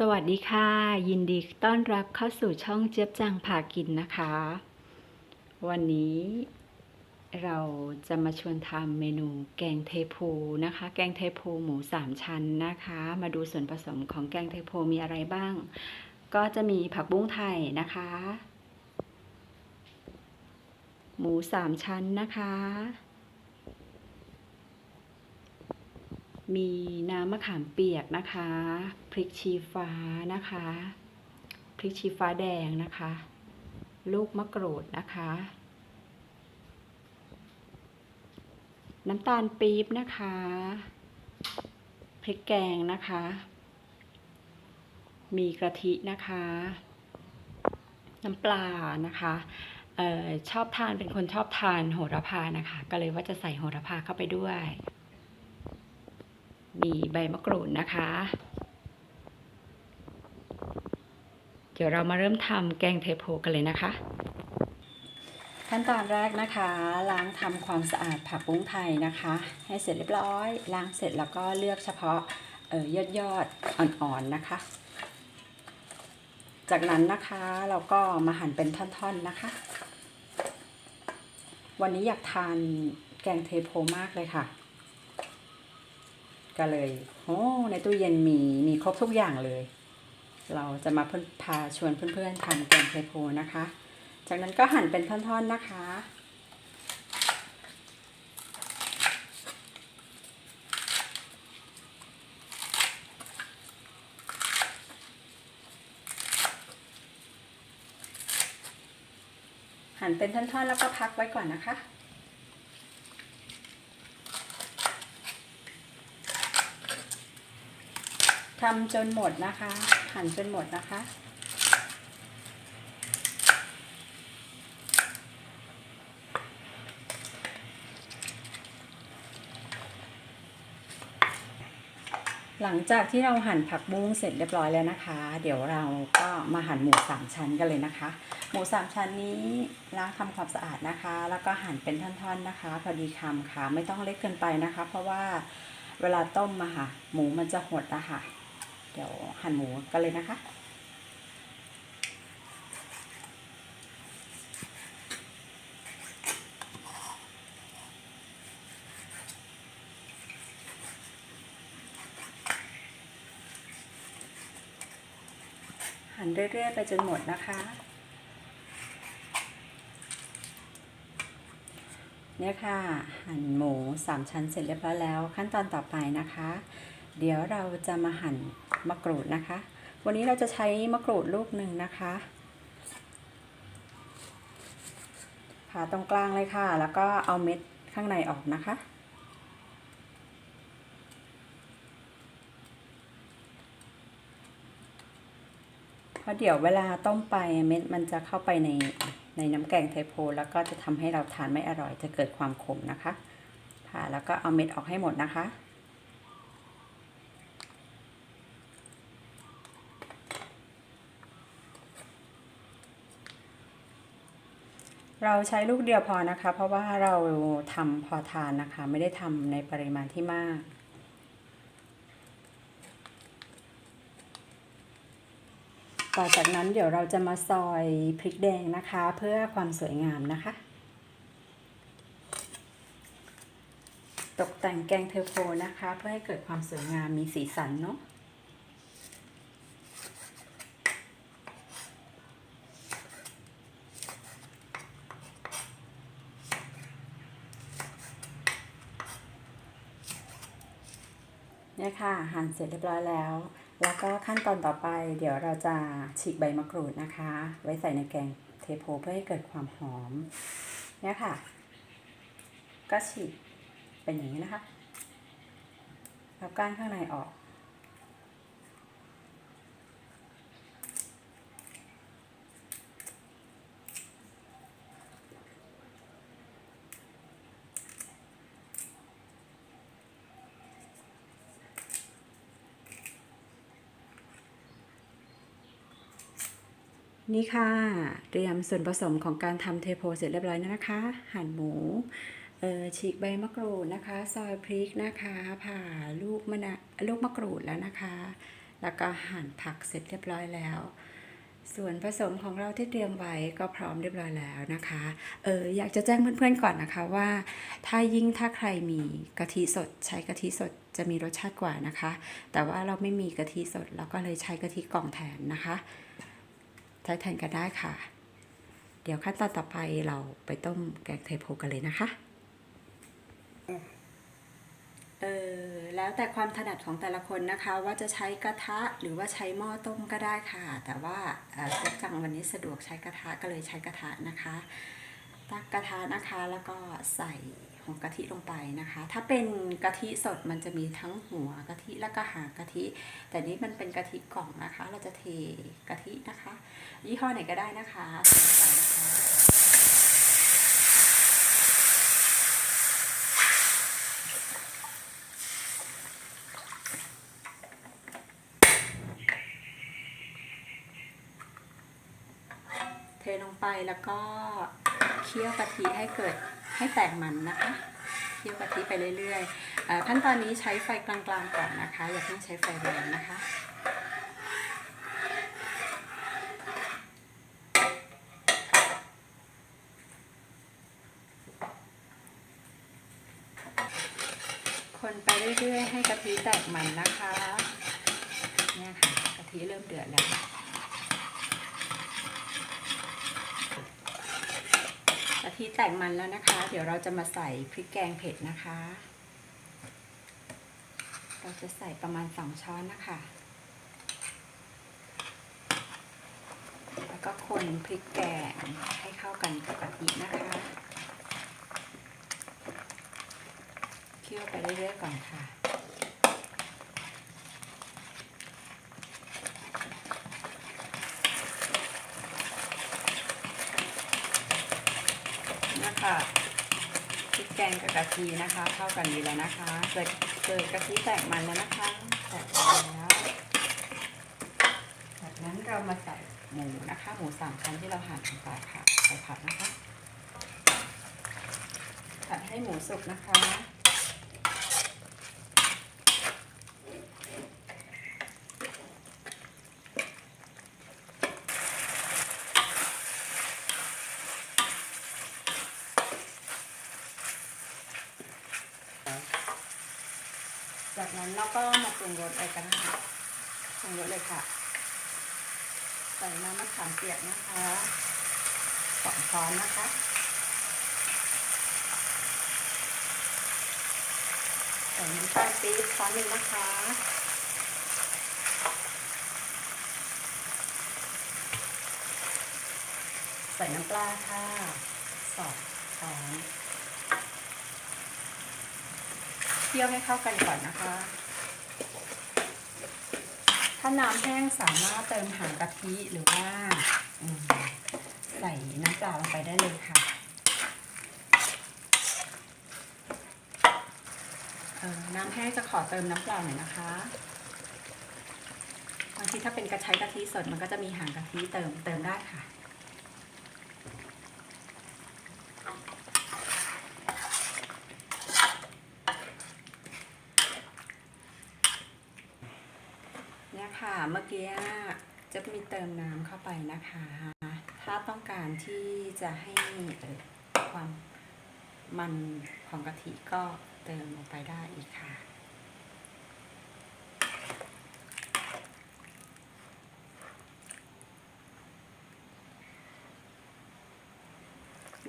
สวัสดีค่ะ ยินดีต้อนรับเข้าสู่ช่องเจี๊ยบจังพากินนะคะ วันนี้เราจะมาชวนทำเมนูแกงเทโพนะคะ แกงเทโพหมูสามชั้นนะคะ มาดูส่วนผสมของแกงเทโพมีอะไรบ้าง ก็จะมีผักบุ้งไทยนะคะ หมูสามชั้นนะคะ มีน้ำมะขามเปียกนะคะ พริกชี้ฟ้านะคะ พริกชี้ฟ้าแดงนะคะ ลูกมะกรูดนะคะ น้ำตาลปี๊บนะคะ พริกแกงนะคะ มีกะทินะคะ น้ำปลานะคะออชอบทานเป็นคนชอบทานโหระพานะคะ ก็เลยว่าจะใส่โหระพาเข้าไปด้วย มีใบมะกรูดนะคะ เดี๋ยวเรามาเริ่มทำแกงเทโพกันเลยนะคะ ขั้นตอนแรกนะคะ ล้างทำความสะอาดผักบุ้งไทยนะคะ ให้เสร็จเรียบร้อย ล้างเสร็จแล้วก็เลือกเฉพาะเออยอดยอดอ่อนๆนะคะ จากนั้นนะคะเราก็มาหั่นเป็นท่อนๆนะคะ วันนี้อยากทานแกงเทโพมากเลยค่ะ ก็เลยโอ้ในตู้เย็นมีมีครบทุกอย่างเลย เราจะมาเพื่อนพาชวนเพื่อนๆทำแกงเทโพนะคะ จากนั้นก็หั่นเป็นท่อนๆนะคะหั่นเป็นท่อนๆแล้วก็พักไว้ก่อนนะคะ ทำจนหมดนะคะ หั่นจนหมดนะคะ หลังจากที่เราหั่นผักบุ้งเสร็จเรียบร้อยแล้วนะคะ เดี๋ยวเราก็มาหั่นหมูสามชั้นกันเลยนะคะ หมูสามชั้นนี้ล้างทำความสะอาดนะคะ แล้วก็หั่นเป็นท่อนๆนะคะ พอดีคำค่ะ ไม่ต้องเล็กเกินไปนะคะ เพราะว่าเวลาต้มมาค่ะ หมูมันจะหดนะค่ะ เดี๋ยวหั่นหมูกันเลยนะคะ หั่นเรื่อยๆไปจนหมดนะคะเนี่ยค่ะ หั่นหมูสามชั้นเสร็จเรียบร้อยแล้ว ขั้นตอนต่อไปนะคะ เดี๋ยวเราจะมาหั่น มะกรูดนะคะ วันนี้เราจะใช้มะกรูดลูกหนึ่งนะคะผ่าตรงกลางเลยค่ะ แล้วก็เอาเม็ดข้างในออกนะคะ เพราะเดี๋ยวเวลาต้มไปเม็ดมันจะเข้าไปในในน้ำแกงไทโพแล้วก็จะทำให้เราทานไม่อร่อยจะเกิดความขมนะคะผ่าแล้วก็เอาเม็ดออกให้หมดนะคะ เราใช้ลูกเดียวพอนะคะ เพราะว่าเราทำพอทานนะคะ ไม่ได้ทำในปริมาณที่มากต่อจากนั้นเดี๋ยวเราจะมาซอยพริกแดงนะคะ เพื่อความสวยงามนะคะ ตกแต่งแกงเทอร์โพนะคะ เพื่อให้เกิดความสวยงามมีสีสันเนาะ ค่ะ หั่นเสร็จเรียบร้อยแล้ว แล้วก็ขั้นตอนต่อไป เดี๋ยวเราจะฉีกใบมะกรูดนะคะ ไว้ใส่ในแกงเทโพเพื่อให้เกิดความหอม เนี่ยค่ะ ก็ฉีกเป็นอย่างนี้นะคะแล้วก้านข้างในออก นี่ค่ะ เตรียมส่วนผสมของการทำเทโพเสร็จเรียบร้อยแล้วนะคะ หั่นหมูเออฉีกใบมะกรูดนะคะ ซอยพริกนะคะ ผ่าลูกมะนะลูกมะกรูดแล้วนะคะ แล้วก็หั่นผักเสร็จเรียบร้อยแล้ว ส่วนผสมของเราที่เตรียมไว้ก็พร้อมเรียบร้อยแล้วนะคะ เอออยากจะแจ้งเพื่อนๆก่อนนะคะว่า ถ้ายิ่งถ้าใครมีกะทิสดใช้กะทิสดจะมีรสชาติกว่านะคะ แต่ว่าเราไม่มีกะทิสดเราก็เลยใช้กะทิกล่องแทนนะคะ ใช้แทนกันได้ค่ะ เดี๋ยวขั้นตอนต่อไปเราไปต้มแกงเทโพกันเลยนะคะ เออแล้วแต่ความถนัดของแต่ละคนนะคะ ว่าจะใช้กระทะหรือว่าใช้หม้อต้มก็ได้ค่ะ แต่ว่าเอ่อเจ๊จังวันนี้สะดวกใช้กระทะก็เลยใช้กระทะนะคะ ตักกระทะนะคะแล้วก็ใส่ หัวกะทิลงไปนะคะ ถ้าเป็นกะทิสดมันจะมีทั้งหัวกะทิแล้วก็หางกะทิ แต่นี้มันเป็นกะทิกล่องนะคะ เราจะเทกะทินะคะ ยี่ห้อไหนก็ได้นะคะใส่ลงไปนะคะเทลงไปแล้วก็เคี่ยวกะทิให้เกิด ให้แตกมันนะคะเคี่ยวกะทิไปเรื่อยๆขั้นตอนนี้ใช้ไฟกลางๆก่อนนะคะ อย่าเพิ่งใช้ไฟแรงนะคะคนไปเรื่อยๆ ให้กะทิแตกมันนะคะ เนี่ยค่ะ กะทิเริ่มเดือดแล้ว กะ ทิแตกมันแล้วนะคะ เดี๋ยวเราจะมาใส่พริกแกงเผ็ดนะคะ เราจะใส่ประมาณสองช้อนนะคะ แล้วก็คนพริกแกงให้เข้ากันกับกะทินะคะเคี่ยวไปเรื่อยๆก่อนค่ะ นะ คะพริกแกงกับกะทินะคะ เข้ากันดีแล้วนะคะเกิดเกิดกะทิแตกมันแล้วนะคะแตกมันแล้วจากนั้นเรามาใส่หมูนะคะ หมูสามชั้นที่เราหั่นลงไปค่ะใส่ผัดนะคะผัดให้หมูสุกนะคะ นั้นเราก็มาปรุงรสเลยกันนะคะปรุงรสเลยค่ะ ใส่น้ำมะขามเปียกนะคะสองช้อนนะคะใส่น้ำตาลปี๊บช้อนหนึ่งนะคะใส่น้ำปลาค่ะสองช้อน เคี่ยวให้เข้ากันก่อนนะคะ ถ้าน้ำแห้งสามารถเติมหางกะทิหรือว่าใส่น้ำเปล่าลงไปได้เลยค่ะเอ่อน้ำแห้งจะขอเติมน้ำเปล่าหน่อยนะคะบางทีถ้าเป็นกระใช้กะทิสดมันก็จะมีหางกะทิเติมเติมได้ค่ะ นี่ยค่ะเมื่อกี้จะมีเติมน้ำเข้าไปนะคะ ถ้าต้องการที่จะให้ความมันของกะทิก็เติมลงไปได้อีกค่ะ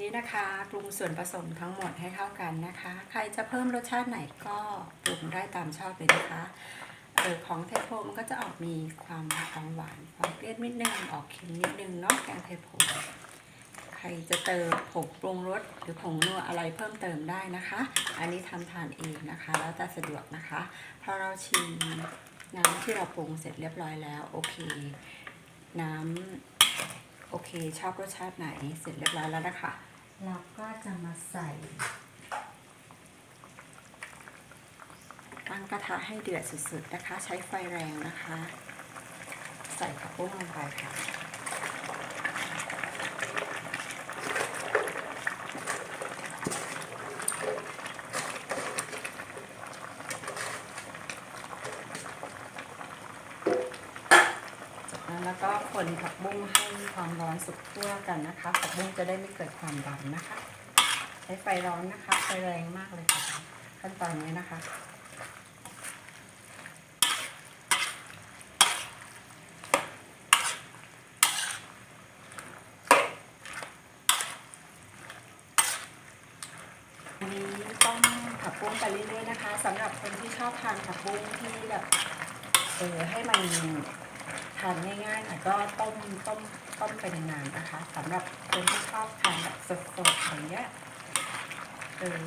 นี่นะคะปรุงส่วนผสมทั้งหมดให้เข้ากันนะคะ ใครจะเพิ่มรสชาติไหนก็ปรุงได้ตามชอบเลยนะคะ ออของเทโพมันก็จะออกมีความของหวานความเปรี้ยวนิดนึงออกเค็มนิดนึงเนาะแกงเทโพใครจะเติมผงปรุงรสหรือผงนัวอะไรเพิ่มเติมได้นะคะ อันนี้ทำทานเองนะคะ แล้วแต่สะดวกนะคะพอเราชิมน้ำที่เราปรุงเสร็จเรียบร้อยแล้วโอเค น้ำโอเคชอบรสชาติไหนเสร็จเรียบร้อยแล้วนะคะ เราก็จะมาใส่ ตั้งกระทะให้เดือดสุดๆนะคะ ใช้ไฟแรงนะคะ ใส่ผักบุ้งลงไปค่ะแล้วก็คนผักบุ้งให้ความร้อนสุกทั่วกันนะคะ ผักบุ้งจะได้ไม่เกิดความดำนะคะ ใช้ไฟร้อนนะคะ ไฟแรงมากเลยค่ะ ขั้นตอนนี้นะคะ อันนี้ต้องผักบุ้งไปเรื่อยๆนะคะสำหรับคนที่ชอบทานผักบุ้งที่แบบเออให้มันทานง่ายๆหน่อยก็ต้มต้มต้มไปนานๆนะคะสำหรับคนที่ชอบทานแบบสดๆอย่างเงี้ยเออ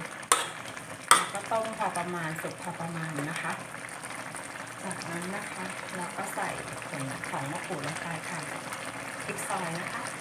แล้วก็ต้มพอประมาณสุกพอประมาณนะคะ จากนั้นนะคะ เราก็ใส่ผงของมะกรูดลงไปค่ะพริกซอยนะคะ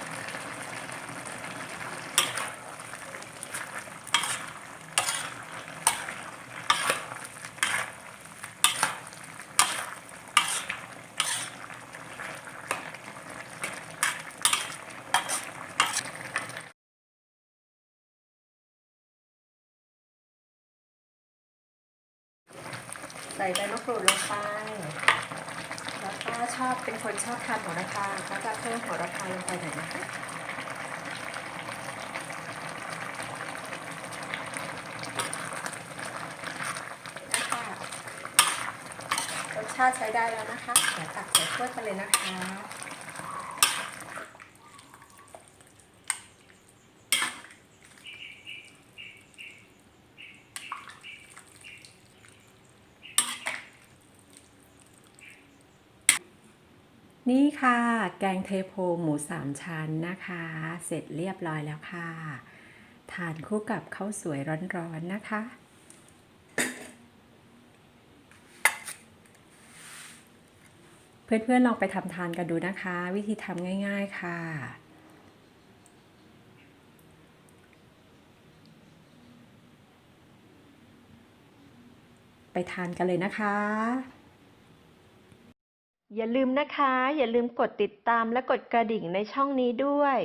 ใส่ใบมะกรูดลงไป แล้วก็ชอบเป็นคนชอบทานโหระพาก็จะเพิ่มโหระพาลงไปหน่อยนะคะนะคะรสชาติใช้ได้แล้วนะคะเดี๋ยวตักใส่ถ้วยไปเลยนะคะ นี่ค่ะ แกงเทโพหมูสามชั้นนะคะ เสร็จเรียบร้อยแล้วค่ะ ทานคู่กับข้าวสวยร้อนๆนะคะ เพื่อนๆลองไปทำทานกันดูนะคะ วิธีทำง่าย ๆ ค่ะไปทานกันเลยนะคะ อย่าลืมนะคะ อย่าลืมกดติดตามและกดกระดิ่งในช่องนี้ด้วย